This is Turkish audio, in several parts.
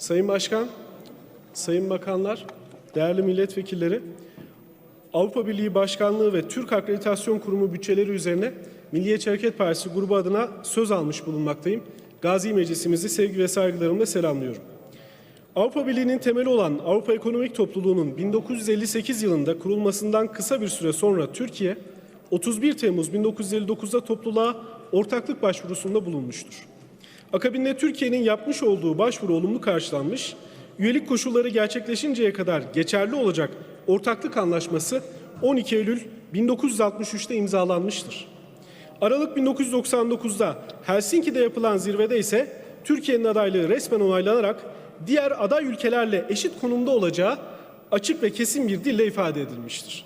Sayın Başkan, Sayın Bakanlar, değerli milletvekilleri, Avrupa Birliği Başkanlığı ve Türk Akreditasyon Kurumu bütçeleri üzerine Milliyetçi Hareket Partisi grubu adına söz almış bulunmaktayım. Gazi Meclisimizi sevgi ve saygılarımla selamlıyorum. Avrupa Birliği'nin temeli olan Avrupa Ekonomik Topluluğu'nun 1958 yılında kurulmasından kısa bir süre sonra Türkiye, 31 Temmuz 1959'da topluluğa ortaklık başvurusunda bulunmuştur. Akabinde Türkiye'nin yapmış olduğu başvuru olumlu karşılanmış, üyelik koşulları gerçekleşinceye kadar geçerli olacak ortaklık anlaşması 12 Eylül 1963'te imzalanmıştır. Aralık 1999'da Helsinki'de yapılan zirvede ise Türkiye'nin adaylığı resmen onaylanarak diğer aday ülkelerle eşit konumda olacağı açık ve kesin bir dille ifade edilmiştir.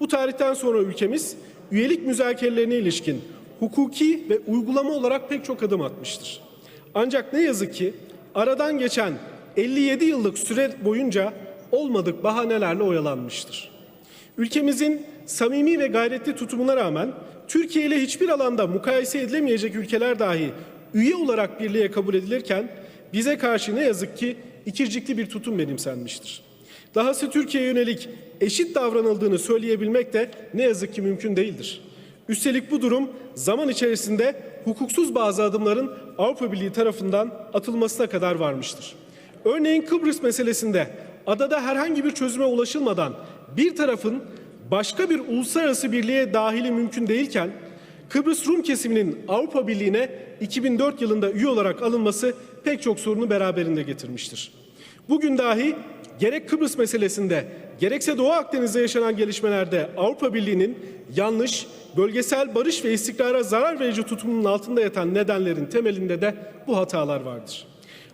Bu tarihten sonra ülkemiz üyelik müzakerelerine ilişkin hukuki ve uygulama olarak pek çok adım atmıştır. Ancak ne yazık ki aradan geçen 57 yıllık süre boyunca olmadık bahanelerle oyalanmıştır. Ülkemizin samimi ve gayretli tutumuna rağmen Türkiye ile hiçbir alanda mukayese edilemeyecek ülkeler dahi üye olarak birliğe kabul edilirken bize karşı ne yazık ki ikircikli bir tutum benimsenmiştir. Dahası Türkiye'ye yönelik eşit davranıldığını söyleyebilmek de ne yazık ki mümkün değildir. Üstelik bu durum zaman içerisinde hukuksuz bazı adımların Avrupa Birliği tarafından atılmasına kadar varmıştır. Örneğin Kıbrıs meselesinde adada herhangi bir çözüme ulaşılmadan bir tarafın başka bir uluslararası birliğe dahili mümkün değilken Kıbrıs Rum kesiminin Avrupa Birliği'ne 2004 yılında üye olarak alınması pek çok sorunu beraberinde getirmiştir. Bugün dahi gerek Kıbrıs meselesinde gerekse Doğu Akdeniz'de yaşanan gelişmelerde Avrupa Birliği'nin yanlış, bölgesel barış ve istikrara zarar verici tutumunun altında yatan nedenlerin temelinde de bu hatalar vardır.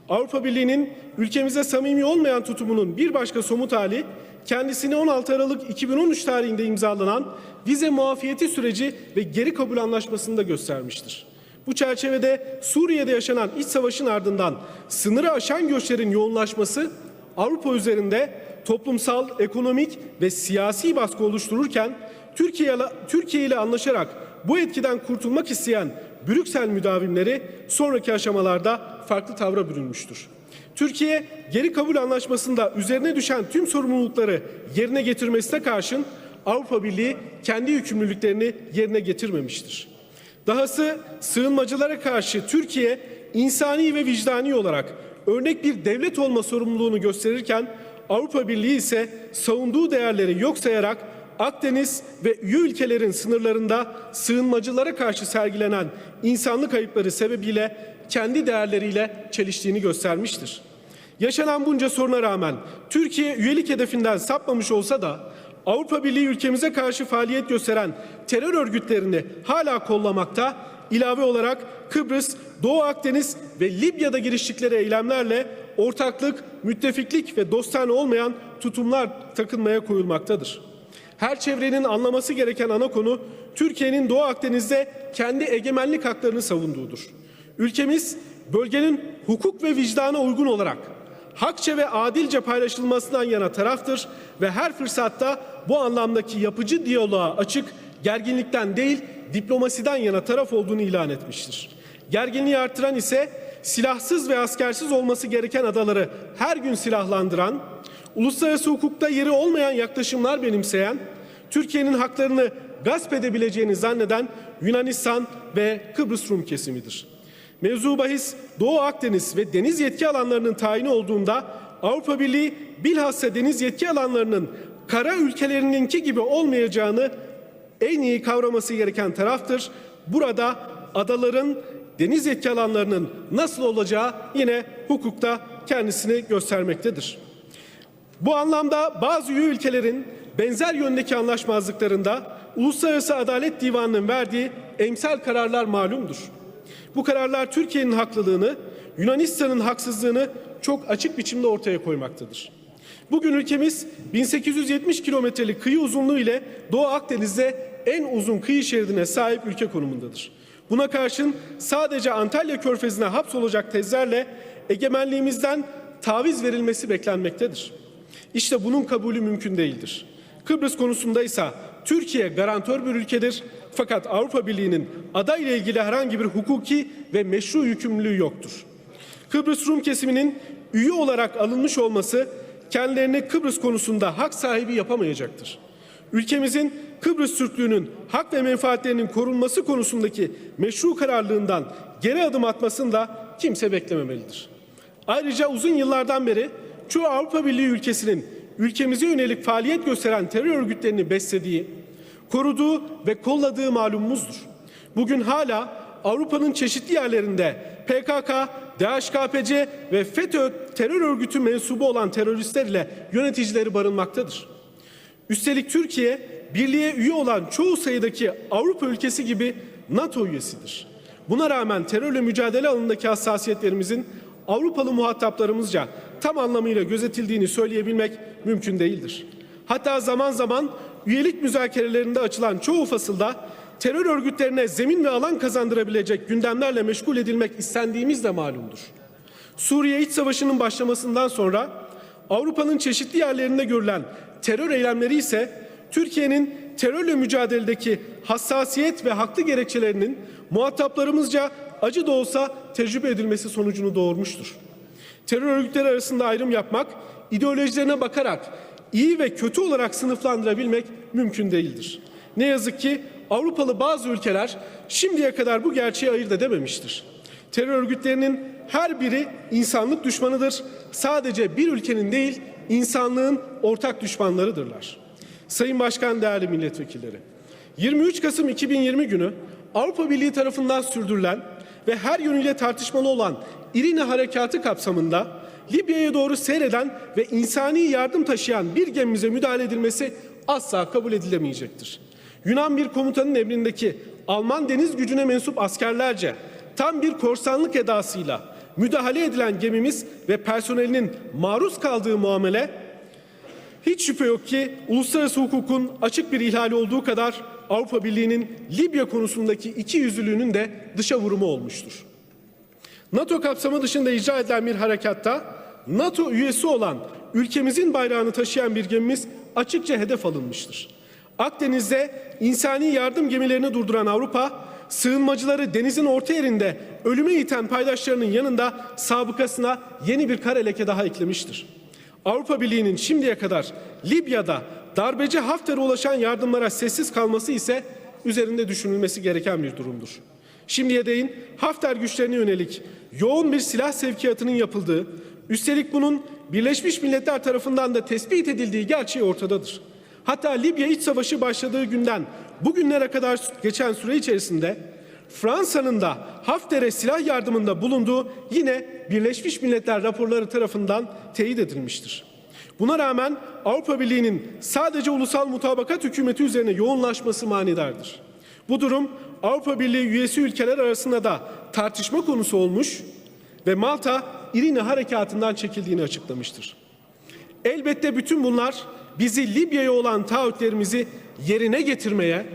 Avrupa Birliği'nin ülkemize samimi olmayan tutumunun bir başka somut hali kendisini 16 Aralık 2013 tarihinde imzalanan vize muafiyeti süreci ve geri kabul anlaşmasında göstermiştir. Bu çerçevede Suriye'de yaşanan iç savaşın ardından sınırı aşan göçlerin yoğunlaşması Avrupa üzerinde toplumsal, ekonomik ve siyasi baskı oluştururken Türkiye ile, Türkiye ile anlaşarak bu etkiden kurtulmak isteyen Brüksel müdavimleri sonraki aşamalarda farklı tavra bürünmüştür. Türkiye geri kabul anlaşmasında üzerine düşen tüm sorumlulukları yerine getirmesine karşın Avrupa Birliği kendi yükümlülüklerini yerine getirmemiştir. Dahası sığınmacılara karşı Türkiye insani ve vicdani olarak örnek bir devlet olma sorumluluğunu gösterirken Avrupa Birliği ise savunduğu değerleri yok sayarak Akdeniz ve üye ülkelerin sınırlarında sığınmacılara karşı sergilenen insanlık ayıpları sebebiyle kendi değerleriyle çeliştiğini göstermiştir. Yaşanan bunca soruna rağmen Türkiye üyelik hedefinden sapmamış olsa da Avrupa Birliği ülkemize karşı faaliyet gösteren terör örgütlerini hala kollamakta, ilave olarak Kıbrıs, Doğu Akdeniz ve Libya'da giriştikleri eylemlerle ortaklık, müttefiklik ve dostane olmayan tutumlar takınmaya koyulmaktadır. Her çevrenin anlaması gereken ana konu Türkiye'nin Doğu Akdeniz'de kendi egemenlik haklarını savunduğudur. Ülkemiz bölgenin hukuk ve vicdana uygun olarak hakça ve adilce paylaşılmasından yana taraftır ve her fırsatta bu anlamdaki yapıcı diyaloğa açık, gerginlikten değil diplomasiden yana taraf olduğunu ilan etmiştir. Gerginliği artıran ise silahsız ve askersiz olması gereken adaları her gün silahlandıran, uluslararası hukukta yeri olmayan yaklaşımlar benimseyen, Türkiye'nin haklarını gasp edebileceğini zanneden Yunanistan ve Kıbrıs Rum kesimidir. Mevzu bahis Doğu Akdeniz ve deniz yetki alanlarının tayini olduğunda Avrupa Birliği bilhassa deniz yetki alanlarının kara ülkelerininki gibi olmayacağını en iyi kavraması gereken taraftır. Burada adaların deniz yetki alanlarının nasıl olacağı yine hukukta kendisini göstermektedir. Bu anlamda bazı üye ülkelerin benzer yöndeki anlaşmazlıklarında Uluslararası Adalet Divanı'nın verdiği emsal kararlar malumdur. Bu kararlar Türkiye'nin haklılığını, Yunanistan'ın haksızlığını çok açık biçimde ortaya koymaktadır. Bugün ülkemiz 1870 kilometrelik kıyı uzunluğu ile Doğu Akdeniz'de en uzun kıyı şeridine sahip ülke konumundadır. Buna karşın sadece Antalya Körfezi'ne hapsolacak tezlerle egemenliğimizden taviz verilmesi beklenmektedir. İşte bunun kabulü mümkün değildir. Kıbrıs konusunda ise Türkiye garantör bir ülkedir fakat Avrupa Birliği'nin aday ile ilgili herhangi bir hukuki ve meşru yükümlülüğü yoktur. Kıbrıs Rum kesiminin üye olarak alınmış olması kendilerini Kıbrıs konusunda hak sahibi yapamayacaktır. Ülkemizin Kıbrıs Türklüğünün hak ve menfaatlerinin korunması konusundaki meşru kararlılığından geri adım atmasını da kimse beklememelidir. Ayrıca uzun yıllardan beri çoğu Avrupa Birliği ülkesinin ülkemize yönelik faaliyet gösteren terör örgütlerini beslediği, koruduğu ve kolladığı malumumuzdur. Bugün hala Avrupa'nın çeşitli yerlerinde PKK, DHKPC ve FETÖ terör örgütü mensubu olan teröristler ile yöneticileri barınmaktadır. Üstelik Türkiye, birliğe üye olan çoğu sayıdaki Avrupa ülkesi gibi NATO üyesidir. Buna rağmen terörle mücadele alanındaki hassasiyetlerimizin Avrupalı muhataplarımızca tam anlamıyla gözetildiğini söyleyebilmek mümkün değildir. Hatta zaman zaman üyelik müzakerelerinde açılan çoğu fasılda terör örgütlerine zemin ve alan kazandırabilecek gündemlerle meşgul edilmek istendiğimiz de malumdur. Suriye İç Savaşı'nın başlamasından sonra Avrupa'nın çeşitli yerlerinde görülen terör eylemleri ise Türkiye'nin terörle mücadeledeki hassasiyet ve haklı gerekçelerinin muhataplarımızca acı da olsa tecrübe edilmesi sonucunu doğurmuştur. Terör örgütleri arasında ayrım yapmak, ideolojilerine bakarak iyi ve kötü olarak sınıflandırabilmek mümkün değildir. Ne yazık ki Avrupalı bazı ülkeler şimdiye kadar bu gerçeği ayırt edememiştir. Terör örgütlerinin her biri insanlık düşmanıdır. Sadece bir ülkenin değil, insanlığın ortak düşmanlarıdırlar. Sayın Başkan, değerli milletvekilleri, 23 Kasım 2020 günü Avrupa Birliği tarafından sürdürülen ve her yönüyle tartışmalı olan İrine Harekatı kapsamında Libya'ya doğru seyreden ve insani yardım taşıyan bir gemimize müdahale edilmesi asla kabul edilemeyecektir. Yunan bir komutanın emrindeki Alman deniz gücüne mensup askerlerce tam bir korsanlık edasıyla müdahale edilen gemimiz ve personelinin maruz kaldığı muamele hiç şüphe yok ki uluslararası hukukun açık bir ihlali olduğu kadar Avrupa Birliği'nin Libya konusundaki iki yüzlülüğünün de dışa vurumu olmuştur. NATO kapsamı dışında icra edilen bir harekatta NATO üyesi olan ülkemizin bayrağını taşıyan bir gemimiz açıkça hedef alınmıştır. Akdeniz'de insani yardım gemilerini durduran Avrupa, sığınmacıları denizin orta yerinde ölüme iten paydaşlarının yanında sabıkasına yeni bir kare leke daha eklemiştir. Avrupa Birliği'nin şimdiye kadar Libya'da darbeci Hafter'e ulaşan yardımlara sessiz kalması ise üzerinde düşünülmesi gereken bir durumdur. Şimdiye değin Hafter güçlerine yönelik yoğun bir silah sevkiyatının yapıldığı, üstelik bunun Birleşmiş Milletler tarafından da tespit edildiği gerçeği ortadadır. Hatta Libya iç savaşı başladığı günden bugünlere kadar geçen süre içerisinde Fransa'nın da Hafter'e silah yardımında bulunduğu yine Birleşmiş Milletler raporları tarafından teyit edilmiştir. Buna rağmen Avrupa Birliği'nin sadece ulusal mutabakat hükümeti üzerine yoğunlaşması manidardır. Bu durum Avrupa Birliği üyesi ülkeler arasında da tartışma konusu olmuş ve Malta İrina harekatından çekildiğini açıklamıştır. Elbette bütün bunlar bizi Libya'ya olan taahhütlerimizi yerine getirmeye,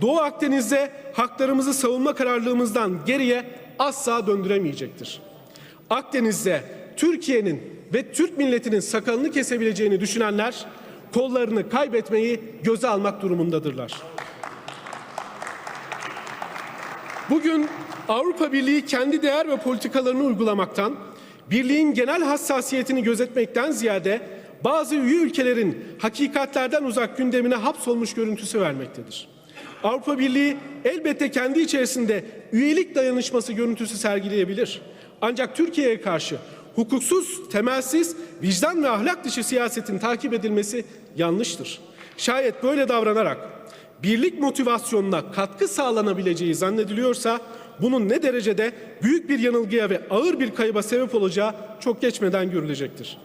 Doğu Akdeniz'de haklarımızı savunma kararlılığımızdan geriye asla döndüremeyecektir. Akdeniz'de Türkiye'nin ve Türk milletinin sakalını kesebileceğini düşünenler kollarını kaybetmeyi göze almak durumundadırlar. Bugün Avrupa Birliği kendi değer ve politikalarını uygulamaktan, birliğin genel hassasiyetini gözetmekten ziyade bazı üye ülkelerin hakikatlerden uzak gündemine hapsolmuş görüntüsü vermektedir. Avrupa Birliği elbette kendi içerisinde üyelik dayanışması görüntüsü sergileyebilir. Ancak Türkiye'ye karşı hukuksuz, temelsiz, vicdan ve ahlak dışı siyasetin takip edilmesi yanlıştır. Şayet böyle davranarak birlik motivasyonuna katkı sağlanabileceği zannediliyorsa bunun ne derecede büyük bir yanılgıya ve ağır bir kayıba sebep olacağı çok geçmeden görülecektir.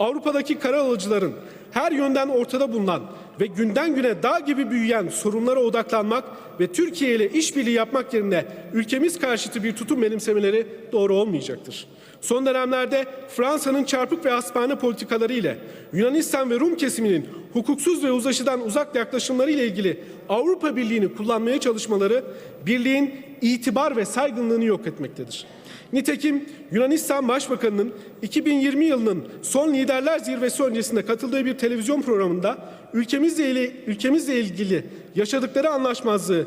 Avrupa'daki kara alıcıların her yönden ortada bulunan ve günden güne dağ gibi büyüyen sorunlara odaklanmak ve Türkiye ile işbirliği yapmak yerine ülkemiz karşıtı bir tutum benimsemeleri doğru olmayacaktır. Son dönemlerde Fransa'nın çarpık ve aspane politikaları ile Yunanistan ve Rum kesiminin hukuksuz ve uzlaşıdan uzak yaklaşımları ile ilgili Avrupa Birliği'ni kullanmaya çalışmaları birliğin itibar ve saygınlığını yok etmektedir. Nitekim Yunanistan Başbakanı'nın 2020 yılının son liderler zirvesi öncesinde katıldığı bir televizyon programında ülkemizle ilgili, ülkemizle ilgili yaşadıkları anlaşmazlığı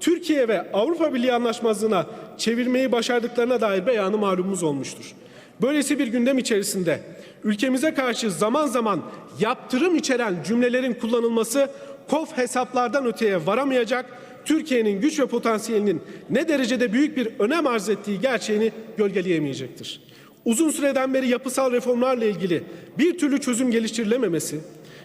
Türkiye ve Avrupa Birliği anlaşmazlığına çevirmeyi başardıklarına dair beyanı malumumuz olmuştur. Böylesi bir gündem içerisinde ülkemize karşı zaman zaman yaptırım içeren cümlelerin kullanılması kof hesaplardan öteye varamayacak, Türkiye'nin güç ve potansiyelinin ne derecede büyük bir önem arz ettiği gerçeğini gölgeleyemeyecektir. Uzun süreden beri yapısal reformlarla ilgili bir türlü çözüm geliştirilememesi,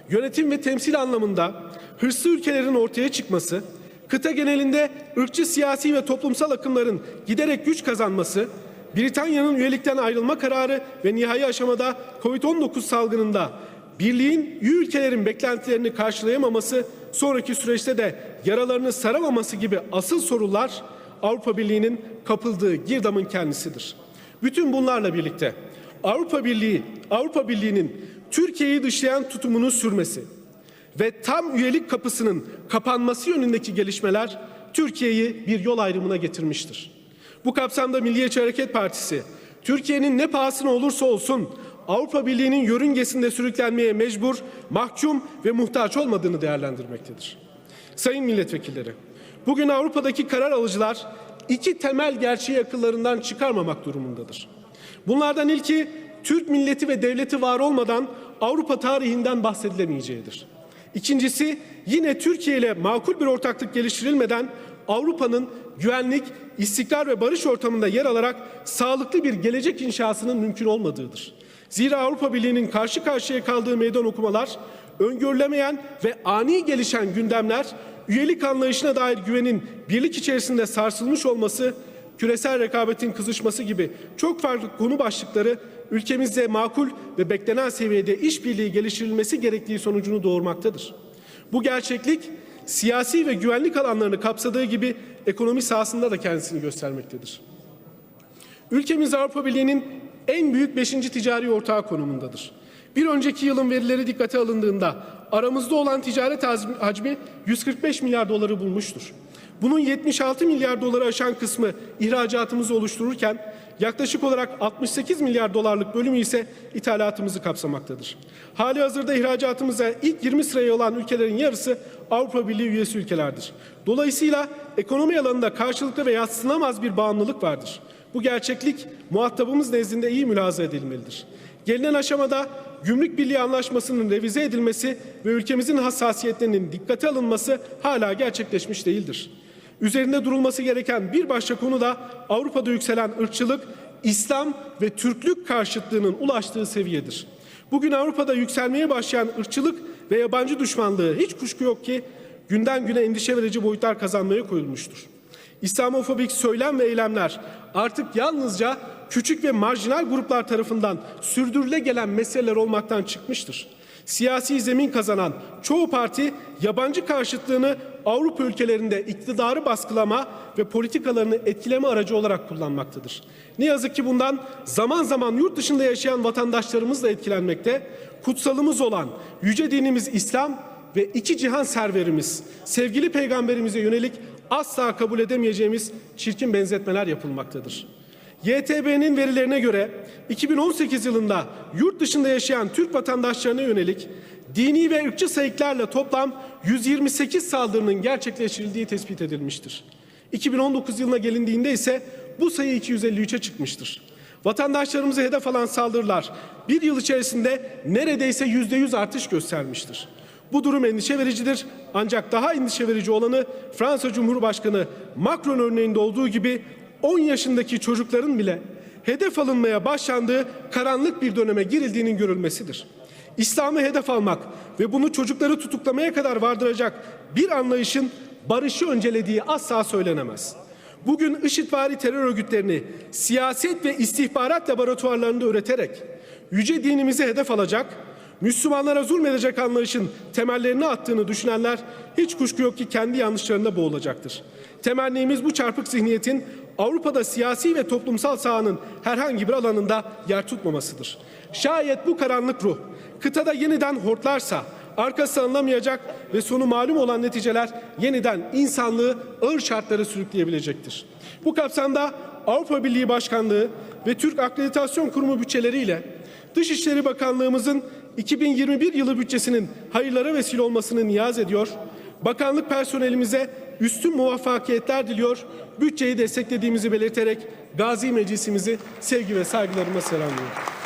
yönetim ve temsil anlamında hırslı ülkelerin ortaya çıkması, kıta genelinde ırkçı siyasi ve toplumsal akımların giderek güç kazanması, Britanya'nın üyelikten ayrılma kararı ve nihai aşamada COVID-19 salgınında birliğin üye ülkelerin beklentilerini karşılayamaması, sonraki süreçte de yaralarını saramaması gibi asıl sorular Avrupa Birliği'nin kapıldığı girdamın kendisidir. Bütün bunlarla birlikte Avrupa Birliği, Avrupa Birliği'nin Türkiye'yi dışlayan tutumunun sürmesi ve tam üyelik kapısının kapanması yönündeki gelişmeler Türkiye'yi bir yol ayrımına getirmiştir. Bu kapsamda Milliyetçi Hareket Partisi, Türkiye'nin ne pahasına olursa olsun Avrupa Birliği'nin yörüngesinde sürüklenmeye mecbur, mahkum ve muhtaç olmadığını değerlendirmektedir. Sayın milletvekilleri, bugün Avrupa'daki karar alıcılar iki temel gerçeği akıllarından çıkarmamak durumundadır. Bunlardan ilki Türk milleti ve devleti var olmadan Avrupa tarihinden bahsedilemeyeceğidir. İkincisi yine Türkiye ile makul bir ortaklık geliştirilmeden Avrupa'nın güvenlik, istikrar ve barış ortamında yer alarak sağlıklı bir gelecek inşasının mümkün olmadığıdır. Zira Avrupa Birliği'nin karşı karşıya kaldığı meydan okumalar, öngörülemeyen ve ani gelişen gündemler, üyelik anlayışına dair güvenin birlik içerisinde sarsılmış olması, küresel rekabetin kızışması gibi çok farklı konu başlıkları ülkemizde makul ve beklenen seviyede işbirliği geliştirilmesi gerektiği sonucunu doğurmaktadır. Bu gerçeklik siyasi ve güvenlik alanlarını kapsadığı gibi ekonomi sahasında da kendisini göstermektedir. Ülkemiz Avrupa Birliği'nin en büyük 5. ticari ortağı konumundadır. Bir önceki yılın verileri dikkate alındığında aramızda olan ticaret hacmi 145 milyar doları bulmuştur. Bunun 76 milyar doları aşan kısmı ihracatımızı oluştururken yaklaşık olarak 68 milyar dolarlık bölümü ise ithalatımızı kapsamaktadır. Hali hazırda ihracatımıza ilk 20 sıraya olan ülkelerin yarısı Avrupa Birliği üyesi ülkelerdir. Dolayısıyla ekonomi alanında karşılıklı ve yatsınamaz bir bağımlılık vardır. Bu gerçeklik muhatabımız nezdinde iyi mülahaza edilmelidir. Gelinen aşamada Gümrük Birliği Anlaşması'nın revize edilmesi ve ülkemizin hassasiyetlerinin dikkate alınması hala gerçekleşmiş değildir. Üzerinde durulması gereken bir başka konu da Avrupa'da yükselen ırkçılık, İslam ve Türklük karşıtlığının ulaştığı seviyedir. Bugün Avrupa'da yükselmeye başlayan ırkçılık ve yabancı düşmanlığı hiç kuşku yok ki günden güne endişe verici boyutlar kazanmaya koyulmuştur. İslamofobik söylem ve eylemler artık yalnızca küçük ve marjinal gruplar tarafından sürdürüle gelen meseleler olmaktan çıkmıştır. Siyasi zemin kazanan çoğu parti yabancı karşıtlığını Avrupa ülkelerinde iktidarı baskılama ve politikalarını etkileme aracı olarak kullanmaktadır. Ne yazık ki bundan zaman zaman yurt dışında yaşayan vatandaşlarımız da etkilenmekte. Kutsalımız olan yüce dinimiz İslam ve iki cihan serverimiz, sevgili peygamberimize yönelik asla kabul edemeyeceğimiz çirkin benzetmeler yapılmaktadır. YTB'nin verilerine göre 2018 yılında yurt dışında yaşayan Türk vatandaşlarına yönelik dini ve ırkçı sayıklarla toplam 128 saldırının gerçekleştirildiği tespit edilmiştir. 2019 yılına gelindiğinde ise bu sayı 253'e çıkmıştır. Vatandaşlarımızı hedef alan saldırılar bir yıl içerisinde neredeyse yüzde yüz artış göstermiştir. Bu durum endişe vericidir ancak daha endişe verici olanı Fransa Cumhurbaşkanı Macron örneğinde olduğu gibi 10 yaşındaki çocukların bile hedef alınmaya başlandığı karanlık bir döneme girildiğinin görülmesidir. İslam'ı hedef almak ve bunu çocukları tutuklamaya kadar vardıracak bir anlayışın barışı öncelediği asla söylenemez. Bugün IŞİDvari terör örgütlerini siyaset ve istihbarat laboratuvarlarında üreterek yüce dinimizi hedef alacak, Müslümanlara zulmedecek anlayışın temellerini attığını düşünenler hiç kuşku yok ki kendi yanlışlarında boğulacaktır. Temennimiz bu çarpık zihniyetin Avrupa'da siyasi ve toplumsal sahanın herhangi bir alanında yer tutmamasıdır. Şayet bu karanlık ruh kıtada yeniden hortlarsa arkası alınamayacak ve sonu malum olan neticeler yeniden insanlığı ağır şartlara sürükleyebilecektir. Bu kapsamda Avrupa Birliği Başkanlığı ve Türk Akreditasyon Kurumu bütçeleriyle Dışişleri Bakanlığımızın 2021 yılı bütçesinin hayırlara vesile olmasını niyaz ediyor. Bakanlık personelimize üstün muvaffakiyetler diliyor. Bütçeyi desteklediğimizi belirterek Gazi Meclisimizi sevgi ve saygılarıma selamlıyorum.